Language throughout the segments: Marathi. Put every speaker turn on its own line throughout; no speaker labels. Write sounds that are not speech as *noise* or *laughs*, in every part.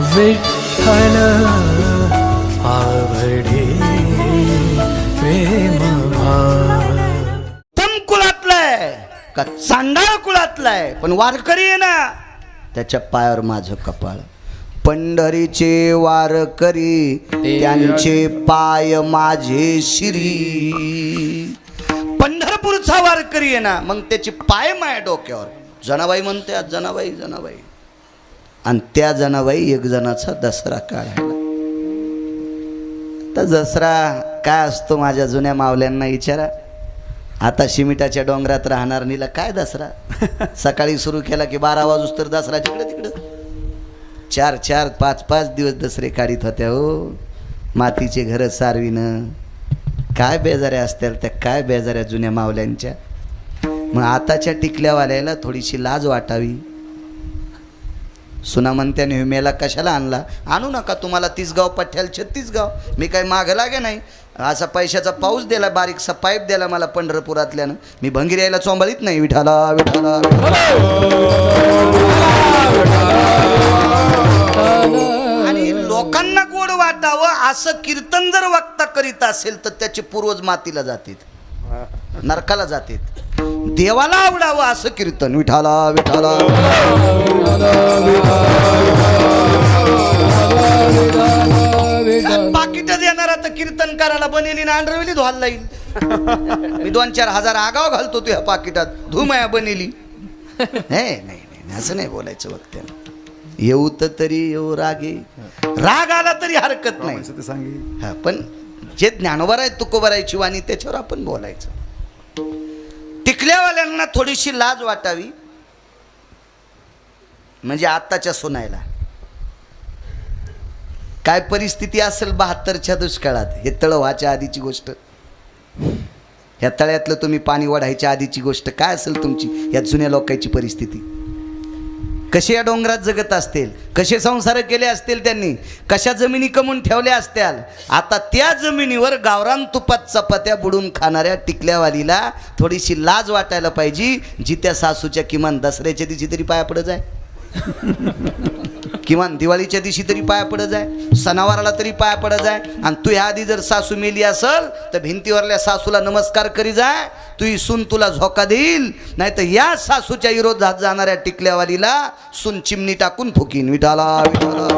विठ्ठल आवडे प्रेम
उत्तम कुळातलाय का चांडाळ कुळातलाय? पण वारकरी आहे ना त्याच्या पायावर माझं कपाळ. पंढरीचे वारकरी त्यांचे पाय माझे शिरी. पंढरपूरचा वारकरी आहे ना मग त्याचे पाय माझ्या डोक्यावर. जनाबाई म्हणते आज जनाबाई जनाबाई. आणि त्या जनाबाई एक जणाचा दसरा काढायला. तर दसरा काय असतो माझ्या जुन्या मावल्यांना विचारा. आता शिमिटाच्या डोंगरात राहणार नीला काय दसरा? *laughs* सकाळी सुरू केला की बारा वाजूस तर दसरा तिकडं तिकडं. चार चार पाच पाच दिवस दसरे काढीत होत्या हो. मातीचे घरं सारविनं. काय बेजाऱ्या असतील त्या काय बेजाऱ्या जुन्या मावल्यांच्या. मग आताच्या टिकल्यावाल्याला थोडीशी लाज वाटावी. सुना म्हणत्याने विमेला कशाला आणला? आणू नका तुम्हाला तीसगाव पठ्याल छत्तीसगाव. मी काही मागं लागे नाही. असा पैशाचा पाऊस दिला बारीकसा पाईप दिला मला पंढरपुरातल्यानं. मी भंगीर यायला चोंबळीत नाही. विठाला विठाला विठाला. आणि लोकांना गोड वाटावं असं कीर्तन जर वक्ता करीत असेल तर त्याचे पूर्वज मातीला जातील नरकाला जातील देवाला आवडावं असं कीर्तन. विठाला विठाला. पाकिट देणार आता कीर्तन करायला बनेली ना अंडरवेली धुवायला लागेल मी दोन चार हजार आगाव घालतो तुझ्या पाकिटात. धुमाया बनेली नाही नाही नाही असं नाही बोलायचं वक्त्यानं येऊ तर तरी येऊ रागे. राग आला तरी हरकत नाही. हा पण जे ज्ञानोबर आहे तुकोबरायची वाणी त्याच्यावर आपण बोलायचं. टिकल्यावाल्यांना थोडीशी लाज वाटावी. म्हणजे आत्ताच्या सुनायला. काय परिस्थिती असेल बहात्तरच्या दुष्काळात? हे तळ व्हायच्या आधीची गोष्ट. ह्या तळ्यातलं तुम्ही पाणी वाढायच्या आधीची गोष्ट. काय असेल तुमची? या जुन्या लोकांची परिस्थिती. कसे या डोंगरात जगत असतील? कसे संसार केले असतील त्यांनी? कशा जमिनी कमवून ठेवल्या असत्याल? आता त्या जमिनीवर गावरान तुपात चपात्या बुडून खाणाऱ्या टिकल्यावालीला थोडीशी लाज वाटायला पाहिजे जी त्या सासूच्या किमान दसऱ्याच्या दिवशी तरी पाया पडत आहे किमान दिवाळीच्या दिवशी तरी पाया पडत आहे सणावाराला तरी पाया पडत आहे आणि तू ह्या आधी जर सासू मेली असल तर भिंतीवरल्या सासूला नमस्कार करी जाय. तू ही सून तुला झोका देईल. नाही तर या सासूच्या विरोधात जाणाऱ्या टिकल्यावालीला सून चिमणी टाकून फुकीन. विठाला विठाला.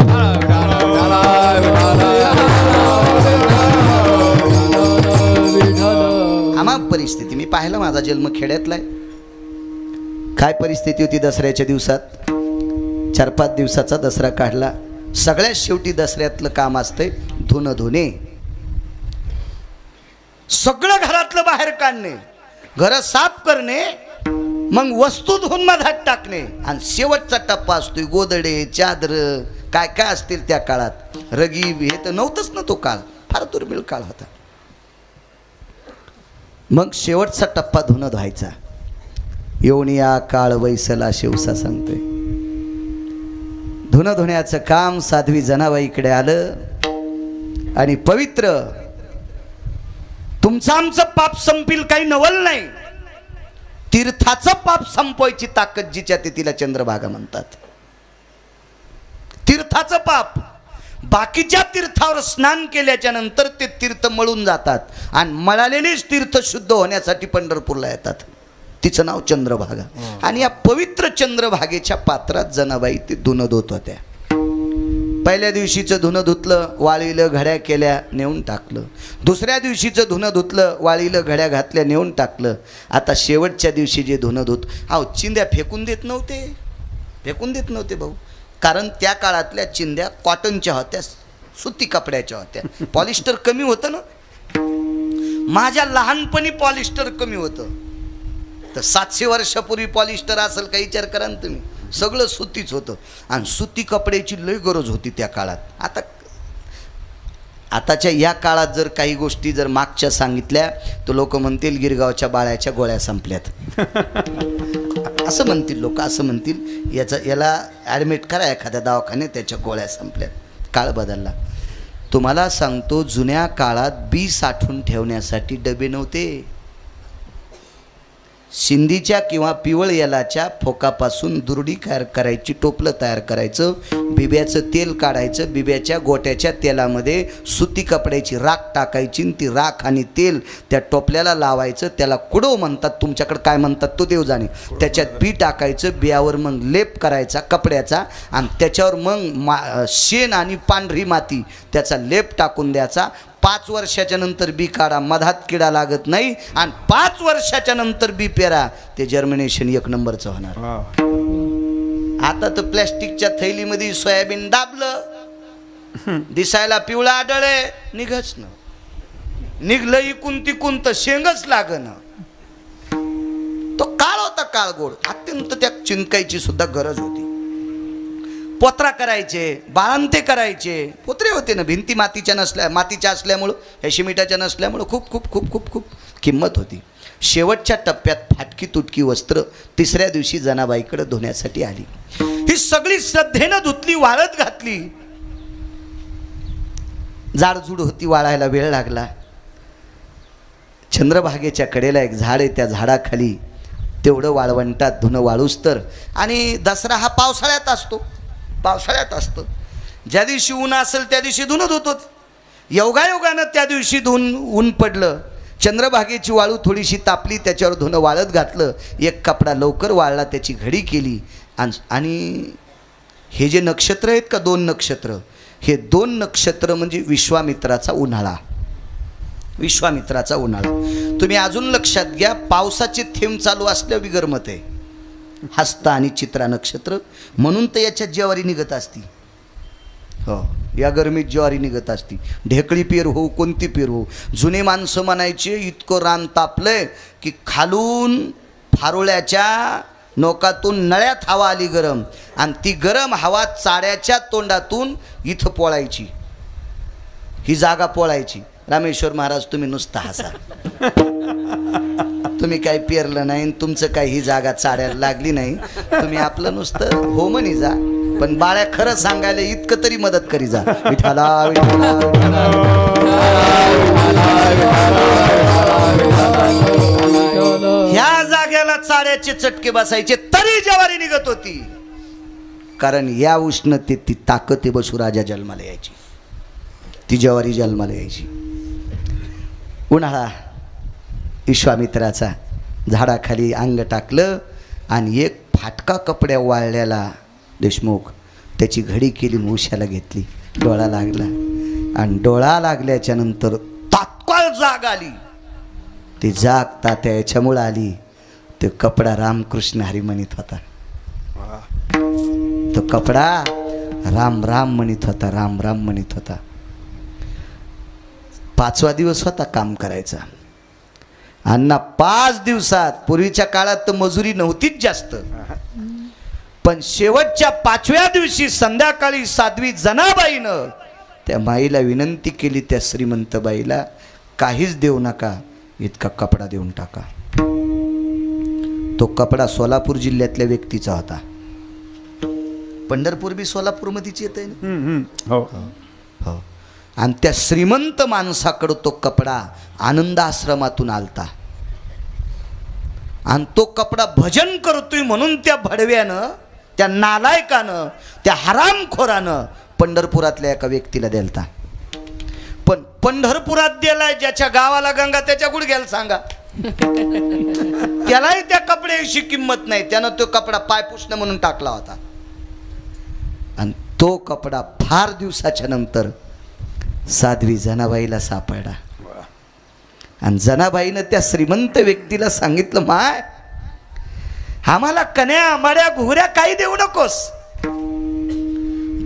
आम्हा परिस्थिती मी पाहिलं माझा जन्म खेड्यातला आहे काय परिस्थिती होती दसऱ्याच्या दिवसात? चार पाच दिवसाचा दसरा काढला. सगळ्यात शेवटी दसऱ्यातलं काम असतंय धुणं धुणे सगळं घरातलं बाहेर काढणे. घर साफ करणे मग वस्तू धुवून मधात टाकणे. आणि शेवटचा टप्पा असतोय गोदडे चादर काय काय असतील त्या काळात. रगीब हे तर नव्हतंच ना तो काळ. फार दुर्मिळ काळ होता. मग शेवटचा टप्पा धुणं धुवायचा येऊन या काळ वैसला शिवसा सांगतोय. धुणं धुण्याचं काम साध्वी जनाबाईकडे आलं. आणि पवित्र तुमचं आमचं पाप संपील काही नवल नाही. तीर्थाचं पाप संपवायची ताकद जिच्या ते तिला चंद्रभागा म्हणतात. तीर्थाचं पाप बाकीच्या तीर्थावर स्नान केल्याच्यानंतर ते तीर्थ मळून जातात. आणि मळालेलेच तीर्थ शुद्ध होण्यासाठी पंढरपूरला येतात. तिचं नाव चंद्रभागा. आणि या पवित्र चंद्रभागेच्या पात्रात जनाबाई ते धुनं धुत होत्या. पहिल्या दिवशीचं धुणं धुतलं वाळीलं घड्या केल्या नेऊन टाकलं. दुसऱ्या दिवशीचं धुणं धुतलं वाळीलं घड्या घातल्या नेऊन टाकलं. आता शेवटच्या दिवशी जे धुणं धुत अहो चिंध्या फेकून देत नव्हते. फेकून देत नव्हते भाऊ. कारण त्या काळातल्या चिंध्या कॉटनच्या होत्या सुती कपड्याच्या होत्या. पॉलिस्टर कमी होतं ना? माझ्या लहानपणी पॉलिस्टर कमी होतं. तर सातशे वर्षापूर्वी पॉलिस्टर असेल काही विचार करा ना तुम्ही. सगळं सुतीच होतं. आणि सुती कपड्याची लय गरज होती त्या काळात. आता आताच्या या काळात जर काही गोष्टी जर मागच्या सांगितल्या तर लोक म्हणतील गिरगावच्या बाळ्याच्या गोळ्या संपल्यात. *laughs* असं म्हणतील लोक असं म्हणतील. याचा याला ॲडमिट करा एखाद्या दवाखान्यात त्याच्या गोळ्या संपल्यात. काळ बदलला. तुम्हाला सांगतो जुन्या काळात बी साठवून ठेवण्यासाठी डबे नव्हते. शिंदीच्या किंवा पिवळ यालाच्या फोकापासून दुरडी तयार करायची टोपलं तयार करायचं बिब्याचं तेल काढायचं बिब्याच्या गोट्याच्या तेलामध्ये सुती कपड्याची राख टाकायची आणि ती राख आणि तेल त्या टोपल्याला लावायचं. त्याला कुडो म्हणतात तुमच्याकडे काय म्हणतात तो देव जाणे त्याच्यात बी टाकायचं बियावर मग लेप करायचा कपड्याचा आणि त्याच्यावर मग मा शेण आणि पांढरी माती त्याचा लेप टाकून द्यायचा. पाच वर्षाच्या नंतर बी काढा मधात किडा लागत नाही. आणि पाच वर्षाच्या नंतर बी पेरा. ते जर्मिनेशन एक नंबरचं होणार. आता तर प्लॅस्टिकच्या थैलीमध्ये सोयाबीन दाबलं. दिसायला पिवळा आढळे निघच ना. निघलं इकून तिकून तर शेंगच लागन. तो काळ होता काळ गोड. अत्यंत त्या चिंकायची सुद्धा गरज होती. पोत्रा करायचे बाळंते करायचे. पोत्रे होते ना भिंती मातीच्या नसल्या मातीच्या असल्यामुळं हे शिमिटाच्या नसल्यामुळं खूप खूप खूप खूप खूप किंमत होती. शेवटच्या टप्प्यात फाटकी तुटकी वस्त्र तिसऱ्या दिवशी जनाबाईकडे धुण्यासाठी आली. ही सगळी श्रद्धेनं धुतली वाळत घातली. जाडजूड होती वाळायला वेळ लागला. चंद्रभागेच्या कडेला एक झाड आहे त्या झाडाखाली तेवढं वाळवंटात धुणं वाळूस तर. आणि दसरा हा पावसाळ्यात असतो. पावसाळ्यात असतं. ज्या दिवशी ऊन असेल त्या दिवशी धुणं धुतो योगायोगानं त्या दिवशी धुऊन ऊन पडलं. चंद्रभागेची वाळू थोडीशी तापली त्याच्यावर धुणं वाळत घातलं. एक कपडा लवकर वाळला त्याची घडी केली. आणि हे जे नक्षत्र आहेत का दोन नक्षत्र? हे दोन नक्षत्र म्हणजे विश्वामित्राचा उन्हाळा. विश्वामित्राचा उन्हाळा. तुम्ही अजून लक्षात घ्या पावसाचे थेंब चालू असल्या विगरमत आहे. हस्त आणि चित्रा नक्षत्र. म्हणून तर याच्यात ज्वारी निघत असती. हो या गरमीत ज्वारी निघत असती. ढेकळी पेर हो कोणती पेर हो? जुने माणसं म्हणायचे इतकं रान तापलंय की खालून फारुळ्याच्या नोकातून नळ्यात हवा आली गरम. आणि ती गरम हवा चाड्याच्या तोंडातून इथं पोळायची. ही जागा पोळायची. रामेश्वर महाराज तुम्ही नुसता हसा. तुम्ही काही पेरलं नाही आणि तुमचं काही ही जागा चाड्याला लागली नाही. तुम्ही आपलं नुसतं हो म्हणी जा पण बाळ्या खरं सांगायला इतकं तरी मदत करी जा. विठाला ह्या जाग्याला चाड्याचे चटके बसायचे तरी जवारी निघत होती. कारण या उष्णतेत ती ताकद बसुराजा जन्माला यायची. ती जवारी जन्माला यायची. उन्हाळा विश्वामित्राचा झाडाखाली अंग टाकलं आणि एक फाटका कपड्या वाळल्याला देशमुख त्याची घडी केली उशाला घेतली. डोळा लागला. आणि डोळा लागल्याच्या नंतर तात्काळ जाग आली. ती जाग तात्या याच्यामुळं आली. तो कपडा रामकृष्ण हरी म्हणत होता तो कपडा राम राम म्हणत होता राम राम म्हणत होता. पाचवा दिवस होता काम करायचा. अण्णा पाच दिवसात पूर्वीच्या काळात तर मजुरी नव्हतीच जास्त. पण शेवटच्या पाचव्या दिवशी संध्याकाळी साध्वी जनाबाईनं त्या माईला विनंती केली त्या श्रीमंत बाईला काहीच देऊ नका इतका कपडा देऊन टाका. तो कपडा सोलापूर जिल्ह्यातल्या व्यक्तीचा होता. पंढरपूर बी सोलापूरमध्येच येत आहे ना
हो.
हो. आणि त्या श्रीमंत माणसाकडं तो कपडा आनंद आश्रमातून आलता. आणि तो कपडा भजन करतोय म्हणून त्या भडव्यानं त्या नालायकानं त्या हरामखोरानं पंढरपुरातल्या एका व्यक्तीला द्यालता. पण पंढरपुरात दिलाय ज्याच्या गावाला गंगा त्याच्या गुडघ्याला सांगा. *laughs* त्यालाही त्या कपड्याविषयी किंमत नाही. त्यानं तो कपडा पाय पुसणं म्हणून टाकला होता. आणि तो कपडा फार दिवसाच्या नंतर साध्वी जनाबाईला सापडला आणि जनाबाईनं त्या श्रीमंत व्यक्तीला सांगितलं माय आम्हाला कन्या आंबाड्या घुगऱ्या काही देऊ नकोस.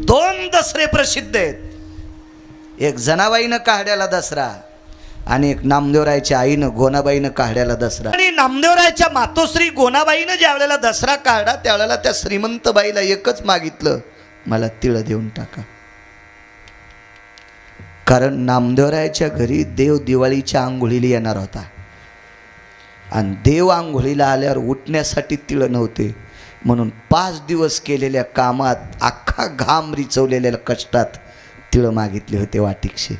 दोन दसरे प्रसिद्ध आहेत. एक जनाबाईनं काढ्याला दसरा आणि एक नामदेवरायच्या आईनं गोनाबाईनं काढ्याला दसरा. आणि नामदेवरायच्या मातोश्री गोनाबाईनं ज्या वेळेला दसरा काढला त्यावेळेला त्या श्रीमंत बाईला एकच मागितलं मला तिळ देऊन टाका. कारण नामदेवरायाच्या घरी देव दिवाळीच्या आंघोळीला येणार होता. आणि देव आंघोळीला आल्यावर उठण्यासाठी तिळ नव्हते. म्हणून पाच दिवस केलेल्या कामात अख्खा घाम रिचवलेल्या कष्टात तिळं मागितले होते वाटिकशे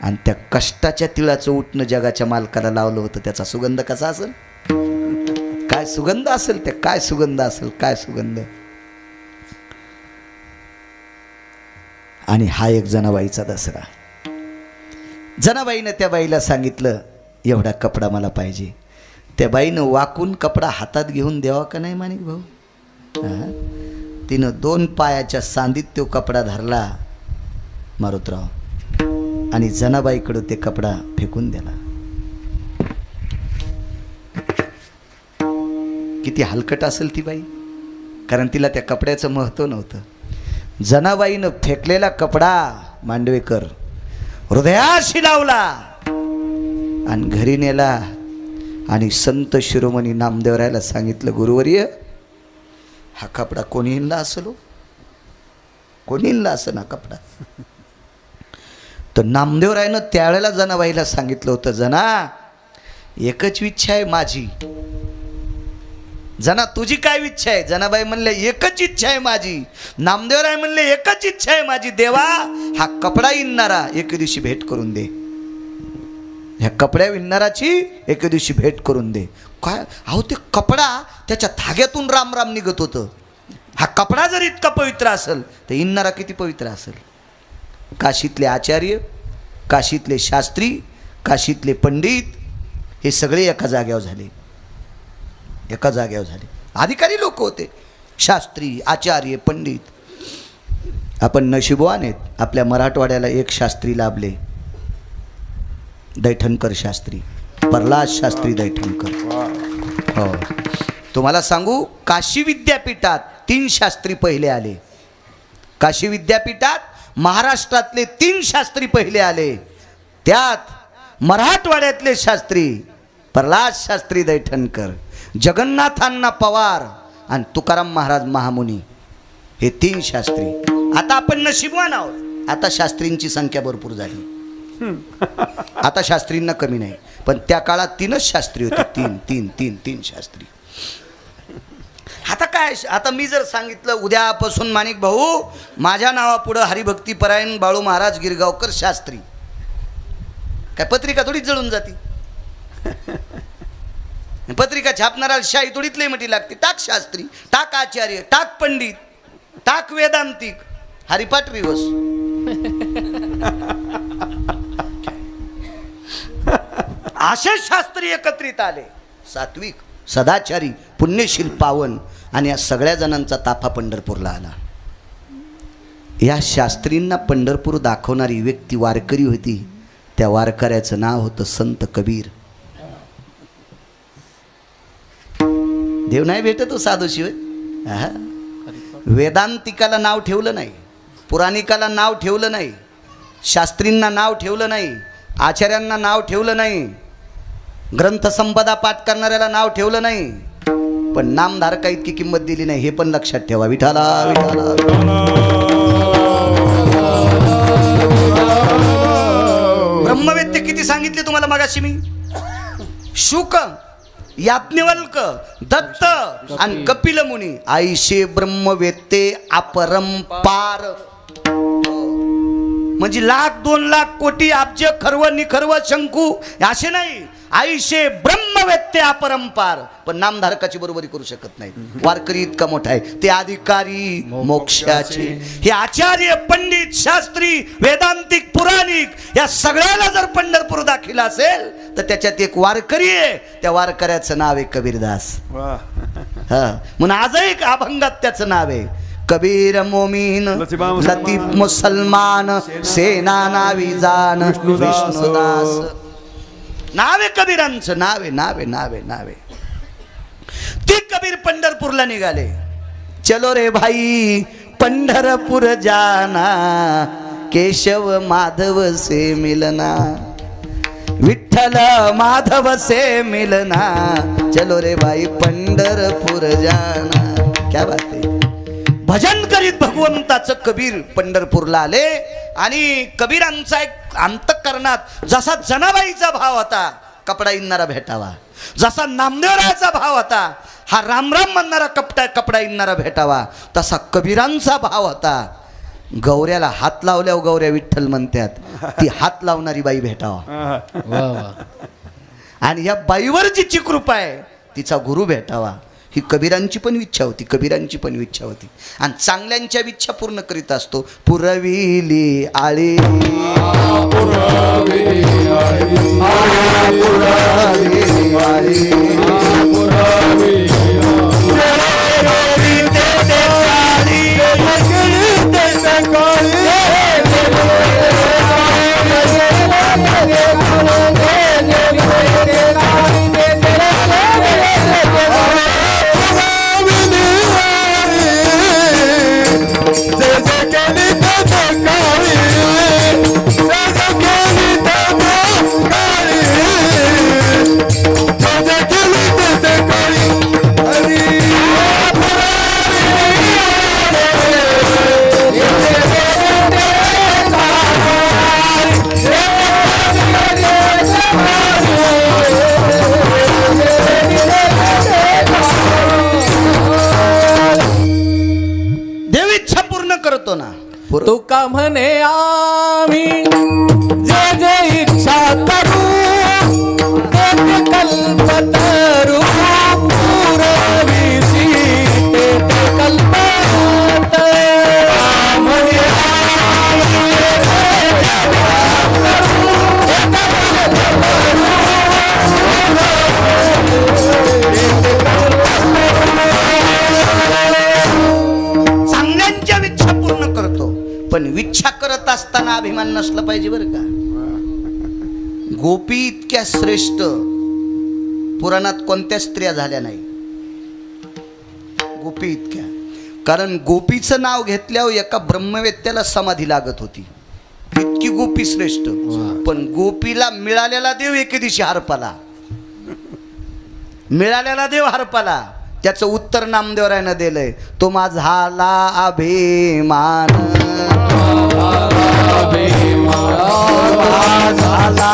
आणि त्या कष्टाच्या तिळाचं उठणं जगाच्या मालकाला लावलं होतं. त्याचा सुगंध कसा असेल? काय सुगंध असेल ते? काय सुगंध असेल? काय सुगंध? आणि हा एक जनाबाईचा दसरा. जनाबाईनं त्या बाईला सांगितलं एवढा कपडा मला पाहिजे. त्या बाईनं वाकून कपडा हातात घेऊन द्यावा का नाही माणिक भाऊ? तिनं दोन पायाच्या सांदीत तो कपडा धरला मारुतराव आणि जनाबाईकडं ते कपडा फेकून दिला. किती हलकट असेल ती बाई कारण तिला त्या कपड्याचं महत्त्व नव्हतं. जनाबाईनं फेकलेला कपडा मांडवेकर हृदयाशी लावला आणि घरी नेला. आणि संत शिरोमणी नामदेवरायला सांगितलं गुरुवर्य हा कपडा कोणी इनला असलो? कोणी इनला असं ना कपडा? तर नामदेवरायनं त्यावेळेला जनाबाईला सांगितलं होतं जना एकच इच्छा आहे माझी. जना तुझी काय इच्छा आहे? जनाबाई म्हणले एकच इच्छा आहे माझी. नामदेवराय म्हणले एकच इच्छा आहे माझी. देवा हा कपडा इन्नारा एके दिवशी भेट करून दे. ह्या कपड्या विणणाराची एके दिवशी भेट करून दे. काय? अहो ते कपडा त्याच्या धाग्यातून राम राम निघत होतं. हा कपडा जर इतका पवित्र असेल तर इन्नारा किती पवित्र असेल? काशीतले आचार्य काशीतले शास्त्री काशीतले पंडित हे सगळे एका जाग्यावर झाले. एका जाग्यावर झाले. अधिकारी लोक होते. शास्त्री आचार्य पंडित. आपण नशिबवान आहेत. आपल्या मराठवाड्याला एक शास्त्री लाभले. दैठणकर शास्त्री. प्रल्हाद शास्त्री दैठणकर. हो. तुम्हाला सांगू काशी विद्यापीठात तीन शास्त्री पहिले आले. काशी विद्यापीठात महाराष्ट्रातले तीन शास्त्री पहिले आले. त्यात मराठवाड्यातले शास्त्री प्रल्हाद शास्त्री दैठणकर. जगन्नाथांना पवार आणि तुकाराम महाराज महामुनी हे तीन शास्त्री. आता आपण नशीबवान आहोत. आता शास्त्रींची संख्या भरपूर झाली. आता शास्त्रींना कमी नाही. पण त्या काळात तीनच शास्त्री होते. तीन तीन तीन तीन शास्त्री. आता काय आता मी जर सांगितलं उद्यापासून माणिक भाऊ माझ्या नावापुढं हरिभक्ती परायण बाळू महाराज गिरगावकर शास्त्री. काय पत्रिका थोडीच जळून जाती. पत्रिका छापणारा शाही तुडीतले लई लागते. टाक शास्त्री टाक आचार्य टाक पंडित टाक वेदांतिक. हरिपाठ रिवस *laughs* असे शास्त्री एकत्रित आले. सात्विक सदाचारी पुण्यशील पावन आणि या सगळ्या जणांचा ताफा पंढरपूरला आला. या शास्त्रींना पंढरपूर दाखवणारी व्यक्ती वारकरी होती. त्या वारकऱ्याचं नाव होतं संत कबीर. देव नाही भेटत हो साधू वेदांतिकाला नाव ठेवलं नाही पुराणिकाला नाव ठेवलं नाही शास्त्रींना नाव ठेवलं नाही आचार्यांना नाव ठेवलं नाही ग्रंथसंपदा पाठ करणाऱ्याला नाव ठेवलं नाही पण नामधारका इतकी किंमत दिली नाही हे पण लक्षात ठेवा. विठाला विठाला ब्रह्मवेत्य किती सांगितले तुम्हाला मगाशी मी? शुक याज्ञवल्क दत्त आणि कपिल मुनी. आईशे ब्रह्मवेत्ते अपरंपार हो. म्हणजे लाख दोन लाख कोटी अब्ज खर्व निखर्व शंकू असे नाही. आईशे ब्रह्मवेत्ते अपरंपार पण नामधारकाची बरोबरी करू शकत नाही वारकरी इतका मोठा आहे. ते अधिकारी मोक्षाचे. हे आचार्य पंडित शास्त्री वेदांतिक पुराणिक या सगळ्याला जर पंढरपूर दाखिल असेल तर त्याच्यात एक वारकरी आहे. त्या वारकऱ्याचं नाव आहे कबीरदास. हा. म्हणून आजही एक अभंगात त्याचं नाव आहे. कबीर मोमीन
लतीफा मुसलमान,
लतीफ मुसलमान सेना नावी जान
विष्णुदास.
नावे कबीरांचं नावे नावे नावे नावे. ते कबीर पंढरपूरला निघाले. चलो रे भाई पंढरपूर जाना. केशव माधव से मिलना. विठ्ठल माधव से मिलना. चलो रे भाई पंढरपूर जाना. क्या बात आहे. भजन करीत भगवंताचं कबीर पंढरपूरला आले. आणि कबीरांचा एक अंतकरणात जसा जनाबाईचा भाव होता कपडा इन्नारा भेटावा. जसा नामदेवरायाचा भाव होता हा रामराम म्हणणारा कपडा कपडा इन्नारा भेटावा. तसा कबीरांचा भाव होता. गौऱ्याला हात लावल्यावर गौऱ्या विठ्ठल म्हणतात ती हात लावणारी बाई भेटावा. आणि या बाईवर जिची कृपा आहे तिचा गुरु भेटावा. ही कबीरांची पण इच्छा होती कबीरांची पण इच्छा होती आणि चांगल्यांच्या इच्छा पूर्ण करीत असतो पुरविली आळी पुरविली असताना अभिमान नसला पाहिजे बरं का? गोपी इतक्या श्रेष्ठ पुराणात कोणत्या स्त्रिया झाल्या नाही? गोपी इतक्या. कारण गोपीचं नाव घेतल्यावर एका ब्रह्मवेत्याला समाधी लागत होती. इतकी गोपी श्रेष्ठ. पण गोपीला मिळालेला देव एके दिवशी हरपाला. मिळालेला देव हरपाला. त्याचं उत्तर नामदेवरायनं दिलंय. तो माझा अभिमान. झाला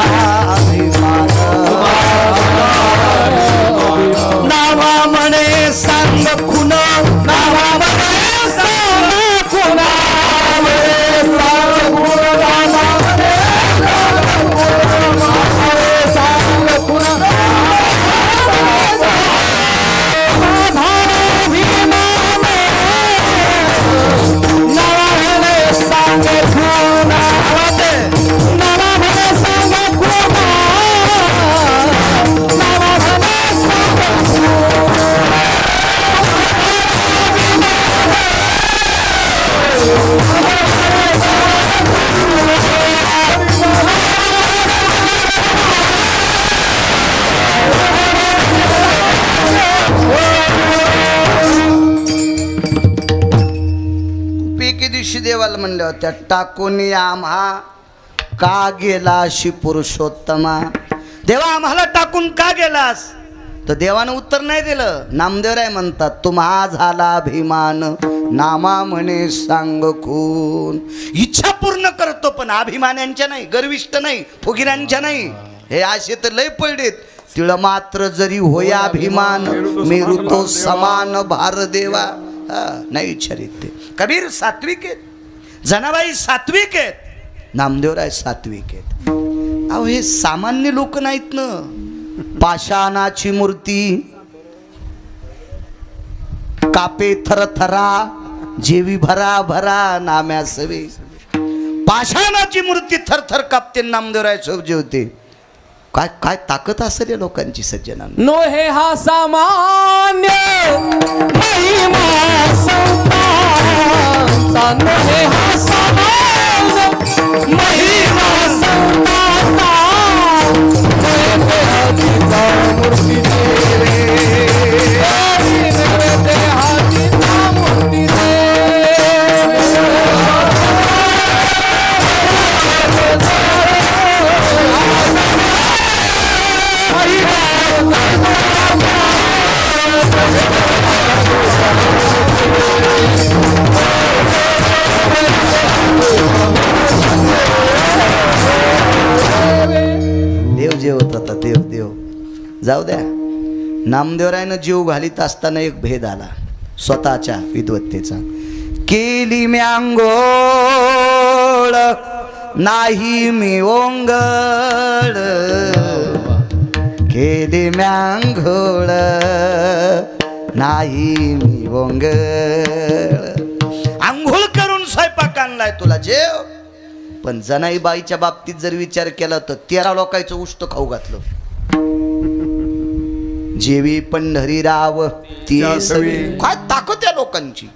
एके दिवशी देवाला म्हणल्या होत्या टाकून आम्हा. का गेलाशी पुरुषोत्तमा? देवा आम्हाला टाकून का गेलास? तर देवानं उत्तर नाही दिलं. नामदेवराय म्हणतात तुम्हा झाला अभिमान. नामा म्हणे सांग खून. इच्छा पूर्ण करतो पण अभिमान्यांच्या नाही गर्विष्ठ नाही फुगिरांच्या नाही. हे असे तर लय पडलेत. तिळ मात्र जरी होया अभिमान मेरू समान भार देवा. हा, नाही विचारित ते कबीर सात्विक आहेत जनाबाई सात्विक आहेत नामदेवराय सात्विक आहेत अहो हे सामान्य लोक नाहीत ना पाषाणाची मूर्ती कापे थरथरा जेवी भरा भरा नाम्या सवे पाषाणाची मूर्ती थरथर कापते नामदेवराय सोब जेवते काय काय ताकद असेल या लोकांची सज्जना
नो हे हा सामान्य महिमा संतांचा हे हा सामान्य
जाऊ द्या. नामदेवरायनं जीव घालीत असताना एक भेद आला स्वतःच्या विद्वत्तेचा. केली मी आंघोळ नाही मी ओंगळ. केली म्यांघोळ नाही मी वोंगळ आंघोळ करून स्वयंपाक आणलाय तुला जेव. पण जनाई बाईच्या बाबतीत जर विचार केला तर तेरा लोकांचं उष्ट खाऊ घातलं. जेवी पंढरी राव ती काय ताकद या लोकांची.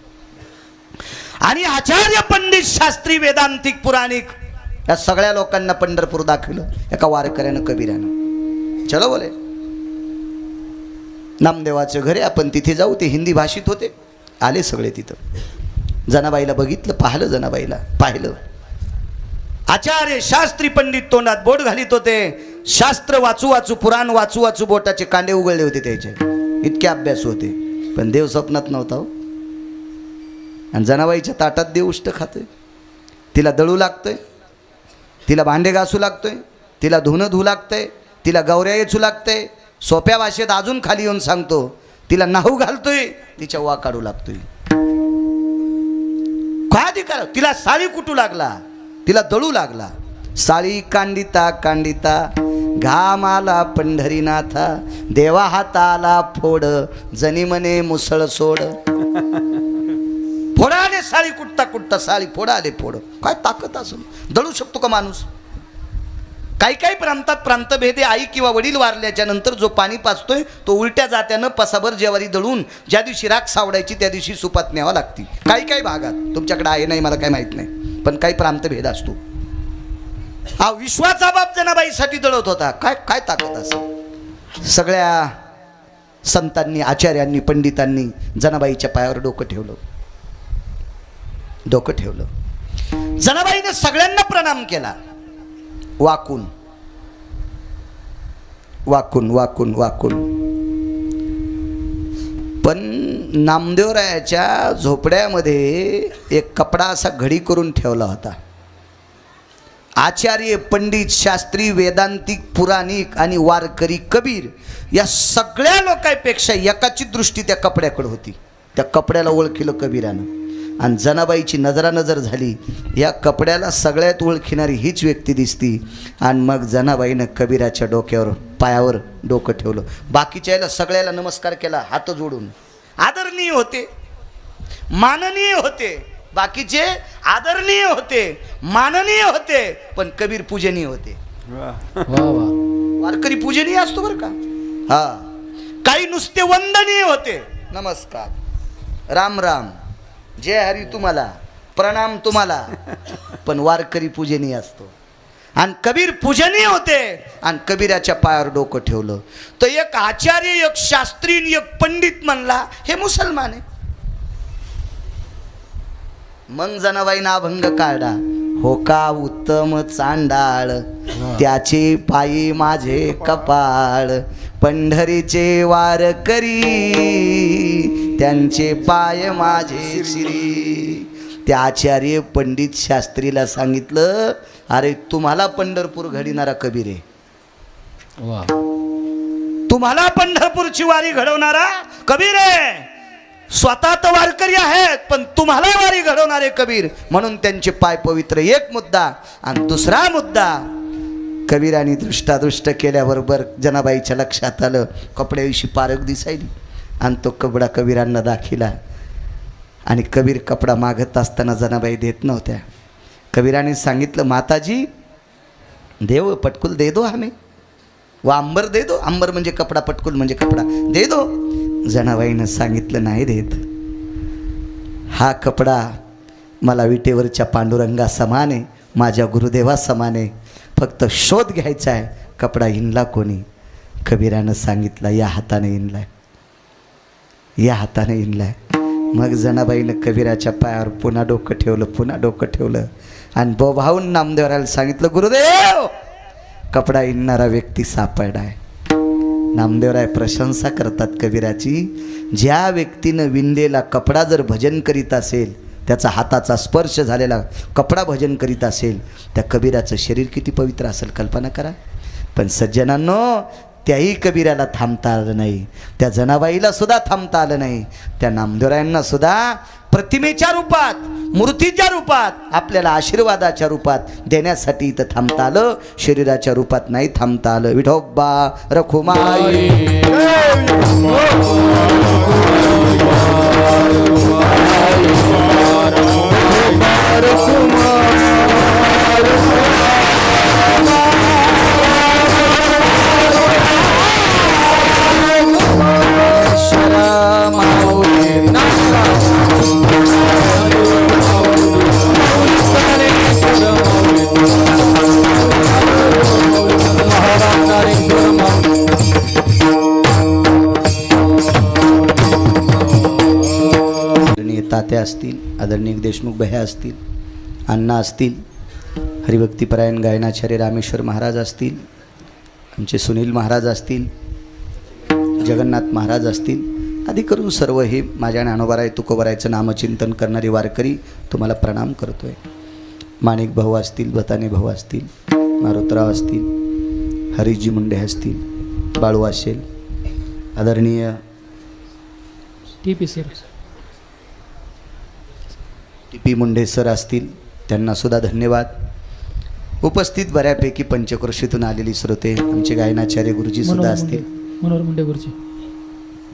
आणि आचार्य पंडित शास्त्री वेदांतिक पुराणिक या सगळ्या लोकांना पंढरपूर दाखवलं एका वारकऱ्यानं कबीरानं चलो बोले. नामदेवाचं घरे आपण तिथे जाऊ ते हिंदी भाषित होते. आले सगळे तिथं. जनाबाईला बघितलं पाहिलं जनाबाईला पाहिलं. आचार्य शास्त्री पंडित तोंडात बोट घालीत होते. शास्त्र वाचू वाचू पुराण वाचू वाचू बोटाचे कांडे उघडले होते त्याचे. इतके अभ्यास होते. पण देव स्वप्नात नव्हता हो. आणि जनाबाईच्या ताटात देव उष्ट खातोय. तिला दळू लागतंय. तिला भांडे घासू लागतोय. तिला धुणं धुऊ लागतंय. तिला गौऱ्या येचू लागतंय. सोप्या भाषेत अजून खाली येऊन सांगतो तिला नाहू घालतोय तिच्या वा काढू लागतोय. काय अधिकार? तिला साळी कुटू लागला. तिला दळू लागला. साळी कांडिता कांडिता घाम आला पंढरीनाथा देवा हाताला फोड जनी म्हणे मुसळ सोड. फोडाले साळी कुठता कुठता साळी फोडाले फोड. काय ताकद असून? दळू शकतो का माणूस? काही काही प्रांतात प्रांतभेदे आई किंवा वडील वारल्याच्या नंतर जो पाणी पाचतोय तो उलट्या जात्यानं पसाभर जेवारी दळून ज्या दिवशी राख सावडायची त्या दिवशी सुपात न्यावा लागती काही काही भागात. तुमच्याकडे आहे नाही मला काही माहीत नाही. पण काही प्रांतभेद असतो. हा विश्वाचा बाप जनाबाईसाठी दळत होता. काय काय ताकद असं सगळ्या संतांनी आचार्यांनी पंडितांनी जनाबाईच्या पायावर डोकं ठेवलं. डोकं ठेवलं. जनाबाईनं सगळ्यांना प्रणाम केला. वाकून. वाकून वाकून वाकून. पण नामदेवरायाच्या झोपड्यामध्ये एक कपडा असा घडी करून ठेवला होता. आचार्य पंडित शास्त्री वेदांतिक पुराणिक आणि वारकरी कबीर या सगळ्या लोकांपेक्षा एकाची दृष्टी त्या कपड्याकडे होती. त्या कपड्याला ओळखिलं कबीरानं. आणि जनाबाईची नजरानजर झाली. या कपड्याला सगळ्यात ओळखिणारी हीच व्यक्ती दिसती. आणि मग जनाबाईनं कबीराच्या डोक्यावर पायावर डोकं ठेवलं. बाकीच्या याला सगळ्याला नमस्कार केला हात जोडून. आदरणीय होते. माननीय होते. बाकीचे आदरणीय होते माननीय होते पण कबीर पूजनीय होते.
वा. वा
वारकरी पूजनीय असतो बरं का? हा. काही नुसते वंदनीय होते. नमस्कार. राम राम. जय हरी तुम्हाला. प्रणाम तुम्हाला. पण वारकरी पूजनीय असतो. आणि कबीर पूजनीय होते आणि कबीराच्या पायावर डोकं ठेवलं. तर एक आचार्य एक शास्त्री एक पंडित म्हणला हे मुसलमान आहे. मग जनाबाईनं अभंग काढा. हो का उत्तम चांडाळ? त्याचे पायी माझे कपाळ. पंढरीचे वार करी त्यांचे पाय माझे श्री. त्या आचार्य पंडित शास्त्रीला सांगितलं अरे तुम्हाला पंढरपूर घडिणारा कबीर आहे.
वा.
तुम्हाला पंढरपूरची वारी घडवणारा कबीर आहे. स्वतः तर वारकरी आहेत पण तुम्हाला वारी घडवणारे कबीर. म्हणून त्यांचे पाय पवित्र एक मुद्दा आणि दुसरा मुद्दा कबीराने दृष्टादृष्ट केल्याबरोबर जनाबाईच्या लक्षात आलं कपड्याविषयी पारख दिसायली. आणि तो कपडा कबीरांना दाखिला. आणि कबीर कपडा मागत असताना जनाबाई देत नव्हत्या. कबीराने सांगितलं माताजी देव पटकुल दे दो आम्ही व अंबर दे दो. अंबर म्हणजे कपडा पटकुल म्हणजे कपडा. दे दो. जनाबाईनं सांगितलं नाही देत. हा कपडा मला विटेवरच्या पांडुरंगा समान आहे माझ्या गुरुदेवा समान आहे. फक्त शोध घ्यायचा आहे कपडा हिनला कोणी? कबीरानं सांगितला या हाताने हिनलाय या हाताने हिनलाय मग जनाबाईनं कबीराच्या पायावर पुन्हा डोकं ठेवलं पुन्हा डोकं ठेवलं. आणि बोभावून नामदेवराला सांगितलं गुरुदेव कपडा हिणणारा व्यक्ती सापडला आहे नामदेवराय प्रशंसा करतात कबीराची. ज्या व्यक्तीनं विणलेला कपडा जर भजन करीत असेल त्याचा हाताचा स्पर्श झालेला कपडा भजन करीत असेल त्या कबीराचं शरीर किती पवित्र असेल कल्पना करा. पण सज्जनांनो त्याही कबीराला थांबता आलं नाही. त्या जनाबाईला सुद्धा थांबता आलं नाही. त्या नामदेवरायांना सुद्धा प्रतिमेच्या रूपात मूर्तीच्या रूपात आपल्याला आशीर्वादाच्या रूपात देण्यासाठी इथं थांबता आलं. शरीराच्या रूपात नाही थांबता आलं. विठोबा रखुमाई. रखुमा असतील आदरणीय देशमुख भया असतील अण्णा असतील हरिभक्तीपरायण गायनाचार्य रामेश्वर महाराज असतील आमचे सुनील महाराज असतील जगन्नाथ महाराज असतील आधी करून सर्व हे माझ्या ज्ञानोबाराय तुकोबारायचं नामचिंतन करणारे वारकरी तुम्हाला प्रणाम करतोय. माणिक भाऊ असतील भताने भाऊ असतील मारुतराव असतील हरिजी मुंडे असतील बाळू असेल आदरणीय
T P sir
T P Munde sir असतील त्यांना सुद्धा धन्यवाद. उपस्थित बऱ्यापैकी पंचक्रोशीतून आलेली श्रोते आमचे गायनाचार्य गुरुजी सुद्धा असतील.
मनोहर मुंडे गुरुजी.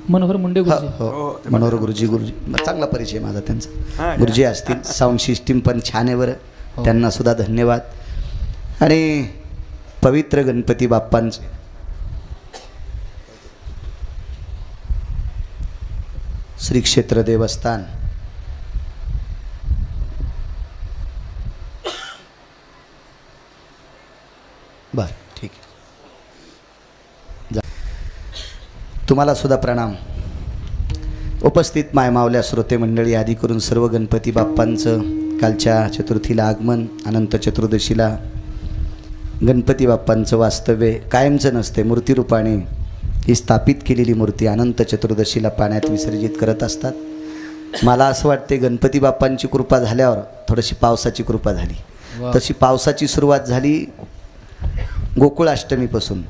मनोहर मुंडे
हो
गुरुजी.
हो मनोहर गुरुजी गुरुजी. चांगला परिचय माझा त्यांचा. गुरुजी असतील साऊंड सिस्टीम पण छान आहे बरं. त्यांना सुद्धा धन्यवाद. आणि पवित्र गणपती बाप्पांचे. श्री क्षेत्र देवस्थान. बर ठीक आहे. तुम्हाला सुद्धा प्रणाम. उपस्थित मायमावल्या श्रोते मंडळी आदी करून सर्व गणपती बाप्पांचं कालच्या चतुर्थीला आगमन अनंत चतुर्दशीला गणपती बाप्पांचं वास्तव्य कायमचं नसते मूर्तिरूपाने ही स्थापित केलेली मूर्ती अनंत चतुर्दशीला पाण्यात विसर्जित करत असतात. मला असं वाटते गणपती बाप्पांची कृपा झाल्यावर थोडीशी पावसाची कृपा झाली. तशी पावसाची सुरुवात झाली गोकुळाष्टमीपासून.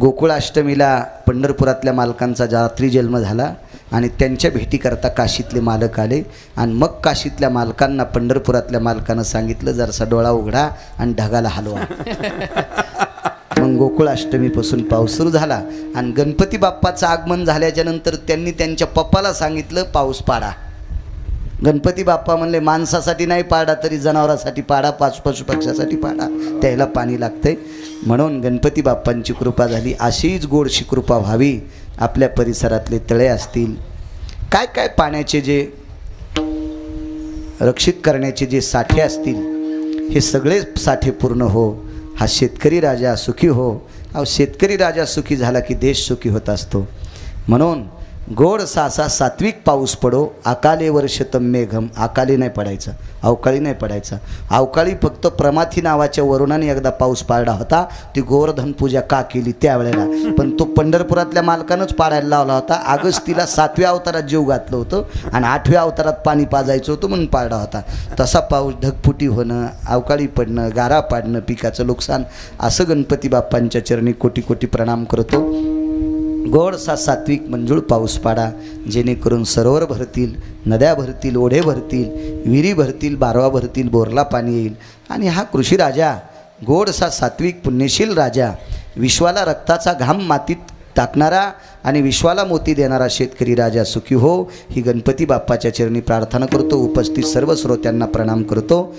गोकुळाष्टमीला पंढरपुरातल्या मालकांचा रात्री जन्म झाला आणि त्यांच्या भेटीकरता काशीतले मालक आले आणि मग काशीतल्या मालकांना पंढरपुरातल्या मालकानं सांगितलं जरासा डोळा उघडा आणि ढगाला हलवा. *laughs* मग गोकुळाष्टमीपासून पाऊस सुरू झाला आणि गणपती बाप्पाचं आगमन झाल्याच्यानंतर त्यांनी त्यांच्या पप्पाला सांगितलं पाऊस पाडा. गणपती बाप्पा म्हणले माणसासाठी नाही पाडा तरी जनावरासाठी पाडा पाच पशुपक्षासाठी पाडा. त्याला पाणी लागतंय. म्हणून गणपती बाप्पांची कृपा झाली. अशीच गोडशी कृपा व्हावी. आपल्या परिसरातले तळे असतील. काय काय पाण्याचे जे रक्षित करण्याचे जे साठे असतील हे सगळे साठे पूर्ण हो. हा शेतकरी राजा सुखी हो. अहो शेतकरी राजा सुखी झाला की देश सुखी होत असतो. म्हणून गोड सासा सात्विक पाऊस पडो अकाले वर्षतम मेघम. अकाली नाही पडायचा अवकाळी नाही पडायचा. अवकाळी फक्त प्रमाथी नावाच्या वरुणाने एकदा पाऊस पाडला होता. ती गोवर्धन पूजा का केली त्यावेळेला? पण तो पंढरपुरातल्या मालकानंच पाडायला लावला होता. आगस्तीला सातव्या अवतारात जीव घातलं होतं आणि आठव्या अवतारात पाणी पाजायचं होतं म्हणून पाडला होता. तसा पाऊस ढगफुटी होणं अवकाळी पडणं गारा पाडणं पिकाचं नुकसान असं गणपती बाप्पांच्या चरणी कोटी कोटी प्रणाम करतो. गोडसा सात्विक मंजूळ पाऊस पाडा. जेणेकरून सरोवर भरतील नद्या भरतील ओढे भरतील विहिरी भरतील बारवा भरतील बोरला पाणी येईल. आणि हा कृषी राजा गोडसा सात्विक पुण्यशील राजा विश्वाला रक्ताचा घाम मातीत टाकणारा आणि विश्वाला मोती देणारा शेतकरी राजा सुखी हो ही गणपती बाप्पाच्या चरणी प्रार्थना करतो. उपस्थित सर्व श्रोत्यांना प्रणाम करतो.